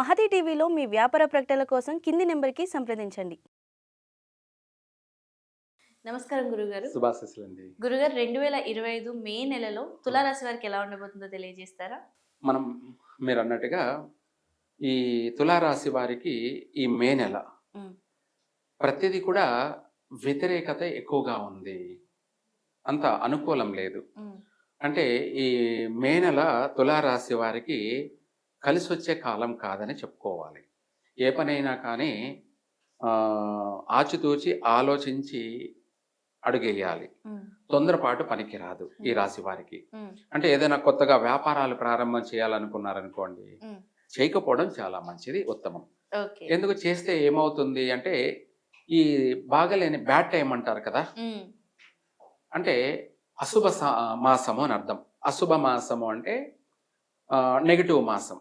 మహతి టీవీలో మీ వ్యాపార ప్రకటనల కోసం కింది నెంబర్కి సంప్రదించండి. నమస్కారం గురుగారు. శుభాశిస్సులండి. గురుగారు రెండు వేల ఇరవై ఐదు మే నెలలో తులారాశి వారికి ఎలా ఉండబోతుందో తెలియజేస్తారా? మనం మీరు అన్నట్టుగా ఈ తులారాశి వారికి ఈ మే నెల ప్రతిదీ కూడా వ్యతిరేకత ఎక్కువగా ఉంది. అంత అనుకూలం లేదు. అంటే ఈ మే నెల తులారాశి వారికి కలిసి వచ్చే కాలం కాదని చెప్పుకోవాలి. ఏ పనైనా కానీ ఆచితూచి ఆలోచించి అడుగేయాలి. తొందరపాటు పనికిరాదు ఈ రాశి వారికి. అంటే ఏదైనా కొత్తగా వ్యాపారాలు ప్రారంభం చేయాలనుకున్నారనుకోండి. చేయకపోవడం చాలా మంచిది ఉత్తమం. ఎందుకు చేస్తే ఏమవుతుంది అంటే ఈ బాగలేని బ్యాడ్ టైం అంటారు కదా? అంటే అశుభ మాసము అని అర్థం. అశుభ మాసము అంటే నెగిటివ్ మాసం.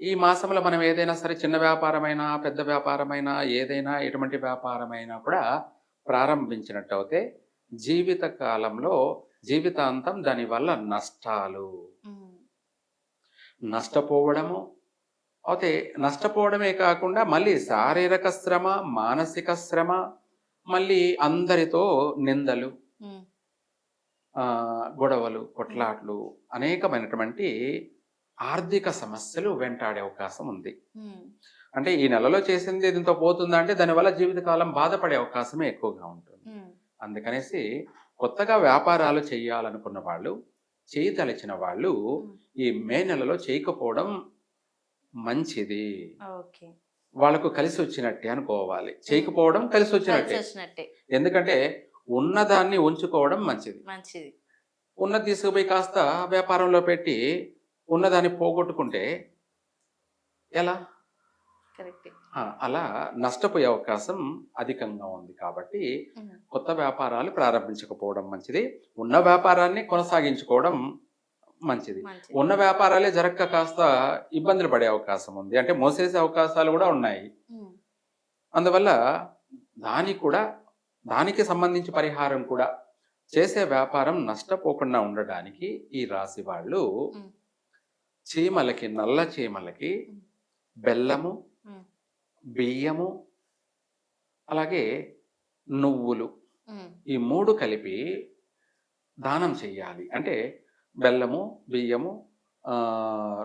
ఈ మాసంలో మనం ఏదైనా సరే చిన్న వ్యాపారమైనా పెద్ద వ్యాపారమైనా ఏదైనా ఎటువంటి వ్యాపారమైనా కూడా ప్రారంభించినట్టు అయితే జీవిత కాలంలో జీవితాంతం దానివల్ల నష్టాలు. నష్టపోవడము అయితే నష్టపోవడమే కాకుండా మళ్ళీ శారీరక శ్రమ మానసిక శ్రమ మళ్ళీ అందరితో నిందలు. గొడవలు కొట్లాట్లు అనేకమైనటువంటి ఆర్థిక సమస్యలు వెంటాడే అవకాశం ఉంది. అంటే ఈ నెలలో చేసింది దీంతో పోతుందా అంటే దానివల్ల జీవితకాలం బాధపడే అవకాశమే ఎక్కువగా ఉంటుంది. అందుకనేసి కొత్తగా వ్యాపారాలు చేయాలనుకున్న వాళ్ళు చేయదలిచిన వాళ్ళు. ఈ మే నెలలో చేయకపోవడం మంచిది. వాళ్ళకు కలిసి వచ్చినట్టే అనుకోవాలి. చేయకపోవడం కలిసి వచ్చినట్టే. ఎందుకంటే ఉన్నదాన్ని ఉంచుకోవడం మంచిది. మంచిది. ఉన్నది తీసుకుపోయి కాస్త వ్యాపారంలో పెట్టి ఉన్నదాన్ని పోగొట్టుకుంటే ఎలా? అలా నష్టపోయే అవకాశం అధికంగా ఉంది కాబట్టి కొత్త వ్యాపారాలు ప్రారంభించకపోవడం మంచిది. ఉన్న వ్యాపారాన్ని కొనసాగించుకోవడం మంచిది. ఉన్న వ్యాపారాలే జరగక కాస్త ఇబ్బందులు పడే అవకాశం ఉంది. అంటే మోసేసే అవకాశాలు కూడా ఉన్నాయి. అందువల్ల దానికి కూడా దానికి సంబంధించి పరిహారం కూడా చేసే వ్యాపారం నష్టపోకుండా ఉండడానికి ఈ రాశి వాళ్ళు. చీమలకి నల్ల చీమలకి. బెల్లము. బియ్యము అలాగే నువ్వులు ఈ మూడు కలిపి దానం చెయ్యాలి అంటే బెల్లము బియ్యము ఆ,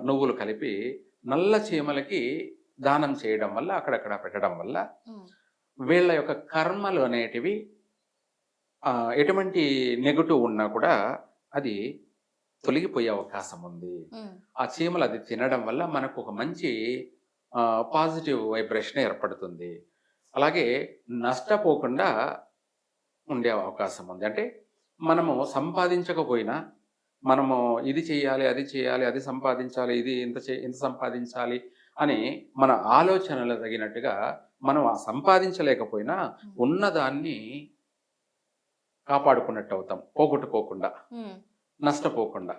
నువ్వులు కలిపి నల్ల చీమలకి దానం చేయడం వల్ల అక్కడక్కడ పెట్టడం వల్ల వీళ్ళ యొక్క కర్మలు అనేటివి ఎటువంటి నెగటివ్ ఉన్నా కూడా అది తొలగిపోయే అవకాశం ఉంది. ఆ చీమలు అది తినడం వల్ల మనకు ఒక మంచి పాజిటివ్ వైబ్రేషన్ ఏర్పడుతుంది. అలాగే నష్టపోకుండా ఉండే అవకాశం ఉంది. అంటే మనము సంపాదించకపోయినా మనము ఇది చేయాలి అది చేయాలి అది సంపాదించాలి ఇది ఇంత చే ఇంత సంపాదించాలి అని మన ఆలోచనలు తగినట్టుగా మనం ఆ సంపాదించలేకపోయినా ఉన్నదాన్ని కాపాడుకున్నట్టు అవుతాం పోగొట్టుకోకుండా నష్టపోకుండా.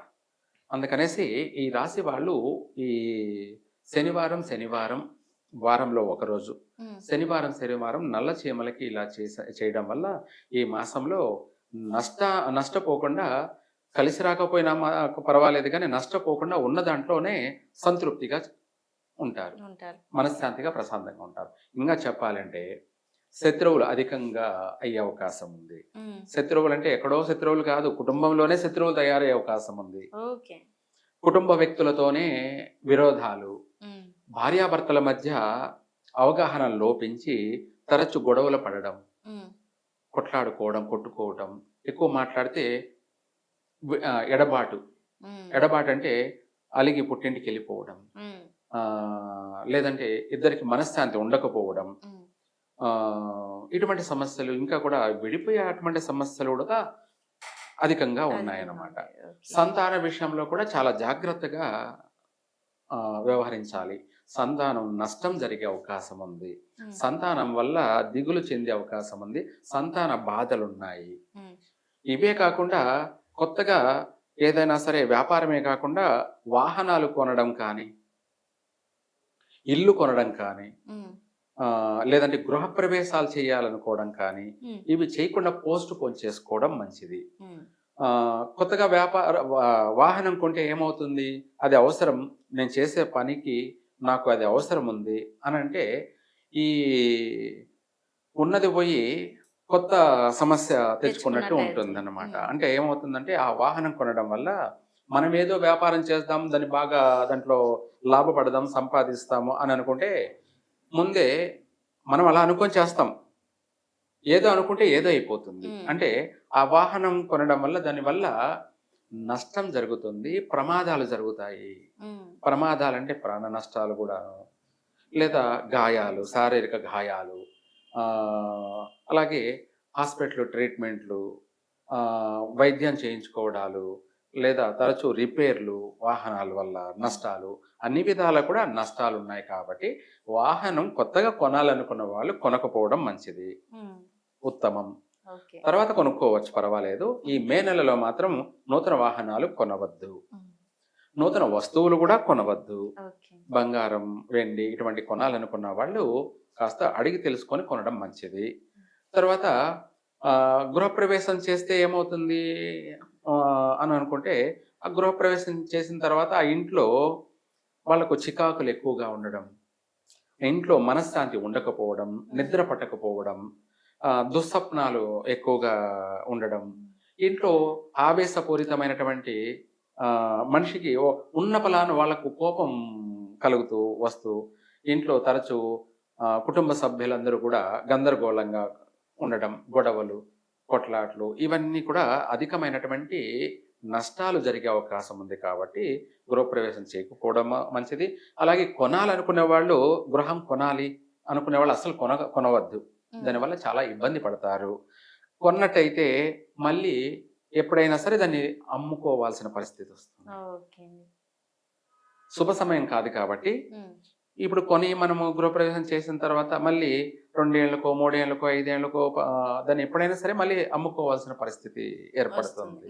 అందుకనేసి ఈ రాశి వాళ్ళు ఈ శనివారం శనివారం వారంలో ఒకరోజు. శనివారం శనివారం నల్ల చీమలకి ఇలా చేస చేయడం వల్ల ఈ మాసంలో నష్ట నష్టపోకుండా కలిసి రాకపోయినా పర్వాలేదు కానీ నష్టపోకుండా ఉన్న దాంట్లోనే సంతృప్తిగా ఉంటారు. మనశ్శాంతిగా ప్రశాంతంగా ఉంటారు. ఇంకా చెప్పాలంటే శత్రువులు అధికంగా అయ్యే అవకాశం ఉంది. శత్రువులు అంటే ఎక్కడో శత్రువులు కాదు కుటుంబంలోనే శత్రువులు తయారయ్యే అవకాశం ఉంది. కుటుంబ వ్యక్తులతోనే విరోధాలు భార్యాభర్తల మధ్య అవగాహన లోపించి తరచు గొడవలు పడడం కొట్లాడుకోవడం కొట్టుకోవడం ఎక్కువ మాట్లాడితే ఎడబాటు. ఎడబాటు అంటే అలిగి పుట్టింటికి వెళ్ళిపోవడం. లేదంటే ఇద్దరికి మనశ్శాంతి ఉండకపోవడం ఇటువంటి సమస్యలు ఇంకా కూడా విడిపోయే అటువంటి సమస్యలు కూడా అధికంగా ఉన్నాయన్నమాట. సంతాన విషయంలో కూడా చాలా జాగ్రత్తగా ఆ, వ్యవహరించాలి. సంతానం నష్టం జరిగే అవకాశం ఉంది. సంతానం వల్ల దిగులు చెందే అవకాశం ఉంది. సంతాన బాధలు ఉన్నాయి ఉమ్, ఇవే కాకుండా కొత్తగా ఏదైనా సరే వ్యాపారమే కాకుండా వాహనాలు కొనడం కానీ ఇల్లు కొనడం కానీ లేదంటే గృహప్రవేశాలు చేయాలనుకోవడం కానీ ఇవి చేయకుండా పోస్ట్ పోన్ చేసుకోవడం మంచిది. కొత్తగా వ్యాపార వాహనం కొంటే ఏమవుతుంది? అది అవసరం. నేను చేసే పనికి నాకు అది అవసరం ఉంది. అని అంటే ఈ ఉన్నది పోయి కొత్త సమస్య తెచ్చుకున్నట్టు ఉంటుంది అనమాట. అంటే ఏమవుతుందంటే ఆ వాహనం కొనడం వల్ల మనం ఏదో వ్యాపారం చేద్దాం దాన్ని బాగా దాంట్లో లాభపడదాం సంపాదిస్తాము అని అనుకుంటే ముందే మనం అలా అనుకొని చేస్తాం. ఏదో అనుకుంటే ఏదో అయిపోతుంది. అంటే ఆ వాహనం కొనడం వల్ల దానివల్ల నష్టం జరుగుతుంది ప్రమాదాలు జరుగుతాయి. ప్రమాదాలు అంటే ప్రాణ నష్టాలు కూడాను లేదా గాయాలు శారీరక గాయాలు అలాగే హాస్పిటల్ ట్రీట్మెంట్లు వైద్యం చేయించుకోవడాలు లేదా తరచూ రిపేర్లు వాహనాల వల్ల నష్టాలు అన్ని విధాల కూడా నష్టాలు ఉన్నాయి కాబట్టి వాహనం కొత్తగా కొనాలనుకున్న వాళ్ళు కొనకపోవడం మంచిది. ఉత్తమం. తర్వాత కొనుక్కోవచ్చు పర్వాలేదు. ఈ మే నెలలో మాత్రం నూతన వాహనాలు కొనవద్దు. నూతన వస్తువులు కూడా కొనవద్దు. బంగారం వెండి ఇటువంటి కొనాలనుకున్న వాళ్ళు కాస్త అడిగి తెలుసుకొని కొనడం మంచిది. తర్వాత గృహప్రవేశం చేస్తే ఏమవుతుంది? అని అనుకుంటే ఆ గృహప్రవేశం చేసిన తర్వాత ఆ ఇంట్లో వాళ్ళకు చికాకులు ఎక్కువగా ఉండడం ఇంట్లో మనశ్శాంతి ఉండకపోవడం నిద్ర పట్టకపోవడం ఆ, దుస్వప్నాలు ఎక్కువగా ఉండడం ఇంట్లో ఆవేశపూరితమైనటువంటి మనిషికి ఉన్న ఫలాను వాళ్ళకు కోపం కలుగుతూ వస్తూ ఇంట్లో తరచూ కుటుంబ సభ్యులందరూ కూడా గందరగోళంగా ఉండడం గొడవలు కొట్లాట్లు ఇవన్నీ కూడా అధికమైనటువంటి నష్టాలు జరిగే అవకాశం ఉంది కాబట్టి గృహప్రవేశం చేయకపోవడం మంచిది. అలాగే కొనాలనుకునే వాళ్ళు గృహం కొనాలి అనుకునే వాళ్ళు అసలు కొన కొనవద్దు. దానివల్ల చాలా ఇబ్బంది పడతారు. కొన్నట్టయితే మళ్ళీ ఎప్పుడైనా సరే దాన్ని అమ్ముకోవాల్సిన పరిస్థితి వస్తుంది. శుభ సమయం కాదు కాబట్టి ఇప్పుడు కొని మనము గృహప్రవేశం చేసిన తర్వాత మళ్ళీ రెండేళ్ళకో మూడేళ్ళకో ఐదేళ్ళకో దాన్ని ఎప్పుడైనా సరే మళ్ళీ అమ్ముకోవాల్సిన పరిస్థితి ఏర్పడుతుంది.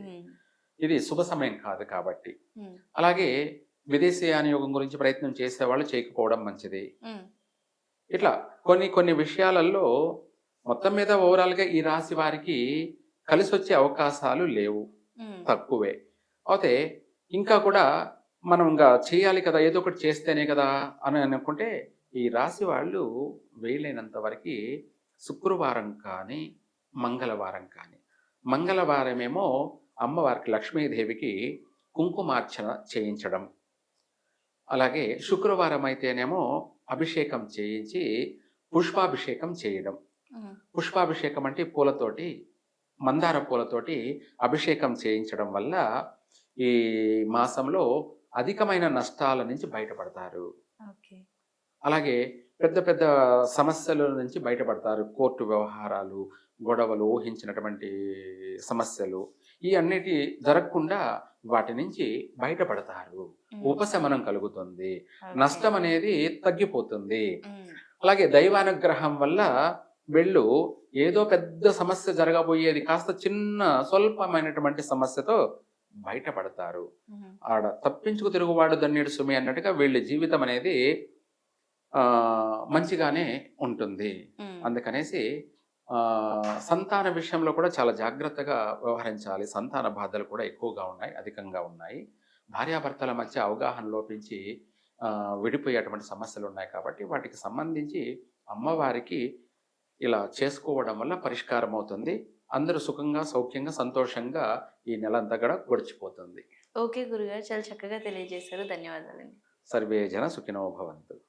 ఇది శుభ సమయం కాదు కాబట్టి. అలాగే విదేశీయాన యోగం గురించి ప్రయత్నం చేసేవాళ్ళు చేయకపోవడం మంచిది. ఇట్లా కొన్ని కొన్ని విషయాలలో మొత్తం మీద ఓవరాల్గా ఈ రాశి వారికి కలిసి వచ్చే అవకాశాలు లేవు. తక్కువే. అయితే ఇంకా కూడా మనం ఇంకా చేయాలి కదా ఏదో ఒకటి చేస్తేనే కదా అని అనుకుంటే ఈ రాశి వాళ్ళు వీలైనంత వరకు శుక్రవారం కానీ మంగళవారం కానీ. మంగళవారమేమో అమ్మవారికి లక్ష్మీదేవికి కుంకుమార్చన చేయించడం. అలాగే శుక్రవారం అయితేనేమో అభిషేకం చేయించి పుష్పాభిషేకం చేయడం. పుష్పాభిషేకం అంటే పూలతోటి మందార పూలతోటి అభిషేకం చేయించడం వల్ల ఈ మాసంలో అధికమైన నష్టాల నుంచి బయటపడతారు. అలాగే పెద్ద పెద్ద సమస్యల నుంచి బయటపడతారు. కోర్టు వ్యవహారాలు గొడవలు ఊహించినటువంటి సమస్యలు ఈ అన్నిటి జరగకుండా వాటి నుంచి బయటపడతారు. ఉపశమనం కలుగుతుంది. నష్టం అనేది తగ్గిపోతుంది. అలాగే దైవానుగ్రహం వల్ల వెళ్ళు ఏదో పెద్ద సమస్య జరగబోయేది కాస్త చిన్న స్వల్పమైనటువంటి సమస్యతో బయటపడతారు. ఆడ తప్పించుకు తిరుగువాడు ధన్యుడు సుమి అన్నట్టుగా వీళ్ళ జీవితం అనేది ఆ మంచిగానే ఉంటుంది. అందుకనేసి ఆ సంతాన విషయంలో కూడా చాలా జాగ్రత్తగా వ్యవహరించాలి. సంతాన బాధలు కూడా ఎక్కువగా ఉన్నాయి అధికంగా ఉన్నాయి. భార్యాభర్తల మధ్య అవగాహన లోపించి ఆ, విడిపోయేటువంటి సమస్యలు ఉన్నాయి కాబట్టి వాటికి సంబంధించి అమ్మవారికి ఇలా చేసుకోవడం వల్ల పరిష్కారం అవుతుంది అందరూ సుఖంగా సౌఖ్యంగా సంతోషంగా ఈ నెలంతా కూడా గడిచిపోతుంది. ఓకే గురుగారు చాలా చక్కగా తెలియజేశారు. ధన్యవాదాలండి. సర్వే జన సుఖినో భవంతు.